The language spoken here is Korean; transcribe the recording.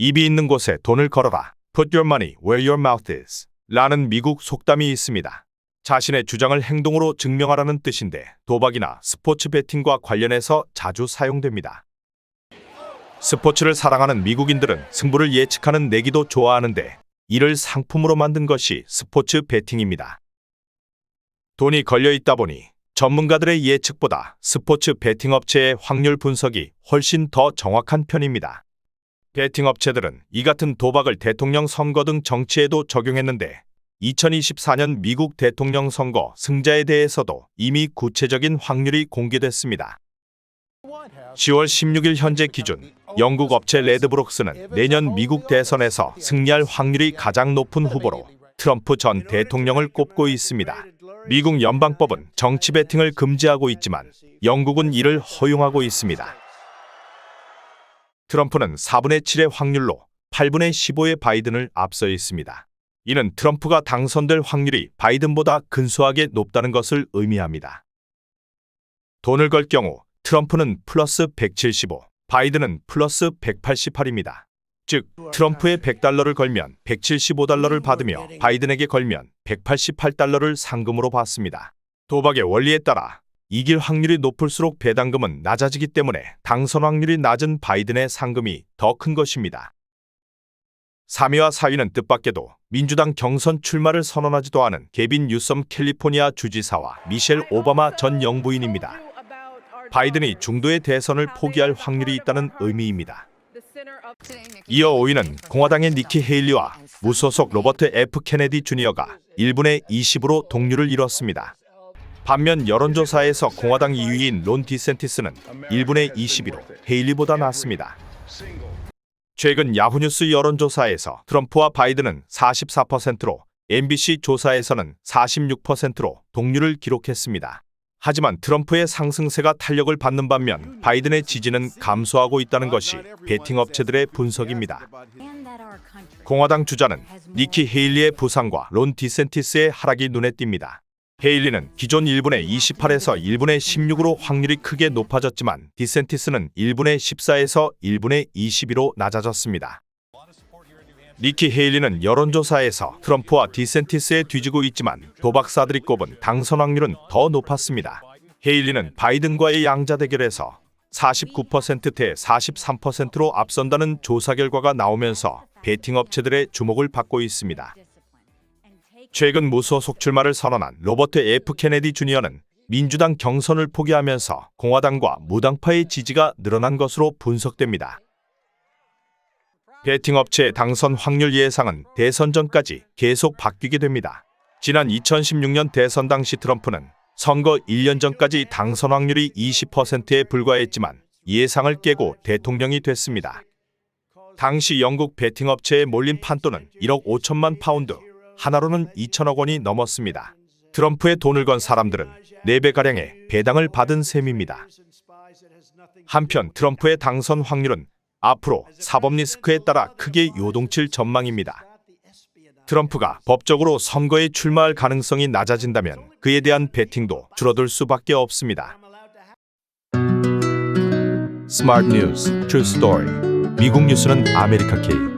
입이 있는 곳에 돈을 걸어라. Put your money where your mouth is. 라는 미국 속담이 있습니다. 자신의 주장을 행동으로 증명하라는 뜻인데 도박이나 스포츠 베팅과 관련해서 자주 사용됩니다. 스포츠를 사랑하는 미국인들은 승부를 예측하는 내기도 좋아하는데 이를 상품으로 만든 것이 스포츠 베팅입니다. 돈이 걸려 있다 보니 전문가들의 예측보다 스포츠 베팅 업체의 확률 분석이 훨씬 더 정확한 편입니다. 베팅 업체들은 이 같은 도박을 대통령 선거 등 정치에도 적용했는데 2024년 미국 대통령 선거 승자에 대해서도 이미 구체적인 확률이 공개됐습니다. 10월 16일 현재 기준 영국 업체 레드브록스는 내년 미국 대선에서 승리할 확률이 가장 높은 후보로 트럼프 전 대통령을 꼽고 있습니다. 미국 연방법은 정치 베팅을 금지하고 있지만 영국은 이를 허용하고 있습니다. 트럼프는 4분의 7의 확률로 8분의 15의 바이든을 앞서 있습니다. 이는 트럼프가 당선될 확률이 바이든보다 근소하게 높다는 것을 의미합니다. 돈을 걸 경우 트럼프는 플러스 175, 바이든은 플러스 188입니다. 즉, 트럼프에 100달러를 걸면 175달러를 받으며 바이든에게 걸면 188달러를 상금으로 받습니다. 도박의 원리에 따라 이길 확률이 높을수록 배당금은 낮아지기 때문에 당선 확률이 낮은 바이든의 상금이 더 큰 것입니다. 3위와 4위는 뜻밖에도 민주당 경선 출마를 선언하지도 않은 게빈 뉴섬 캘리포니아 주지사와 미셸 오바마 전 영부인입니다. 바이든이 중도의 대선을 포기할 확률이 있다는 의미입니다. 이어 5위는 공화당의 니키 헤일리와 무소속 로버트 F 케네디 주니어가 1분의 20으로 동률을 이뤘습니다. 반면 여론조사에서 공화당 2위인 론 디센티스는 1분의 21로 헤일리보다 낮습니다. 최근 야후뉴스 여론조사에서 트럼프와 바이든은 44%로 MBC 조사에서는 46%로 동률을 기록했습니다. 하지만 트럼프의 상승세가 탄력을 받는 반면 바이든의 지지는 감소하고 있다는 것이 베팅 업체들의 분석입니다. 공화당 주자는 니키 헤일리의 부상과 론 디센티스의 하락이 눈에 띕니다. 헤일리는 기존 1분의 28에서 1분의 16으로 확률이 크게 높아졌지만 디센티스는 1분의 14에서 1분의 22로 낮아졌습니다. 니키 헤일리는 여론조사에서 트럼프와 디센티스에 뒤지고 있지만 도박사들이 꼽은 당선 확률은 더 높았습니다. 헤일리는 바이든과의 양자 대결에서 49%대 43%로 앞선다는 조사 결과가 나오면서 베팅 업체들의 주목을 받고 있습니다. 최근 무소 속 출마를 선언한 로버트 F 케네디 주니어는 민주당 경선을 포기하면서 공화당과 무당파의 지지가 늘어난 것으로 분석됩니다. 베팅 업체의 당선 확률 예상은 대선 전까지 계속 바뀌게 됩니다. 지난 2016년 대선 당시 트럼프는 선거 1년 전까지 당선 확률이 20%에 불과했지만 예상을 깨고 대통령이 됐습니다. 당시 영국 베팅 업체에 몰린 판돈은 1억 5천만 파운드, 하나로는 2천억 원이 넘었습니다. 트럼프의 돈을 건 사람들은 4배가량의 배당을 받은 셈입니다. 한편 트럼프의 당선 확률은 앞으로 사법 리스크에 따라 크게 요동칠 전망입니다. 트럼프가 법적으로 선거에 출마할 가능성이 낮아진다면 그에 대한 베팅도 줄어들 수밖에 없습니다. 스마트 뉴스, 트루 스토리. 미국 뉴스는 아메리카 K.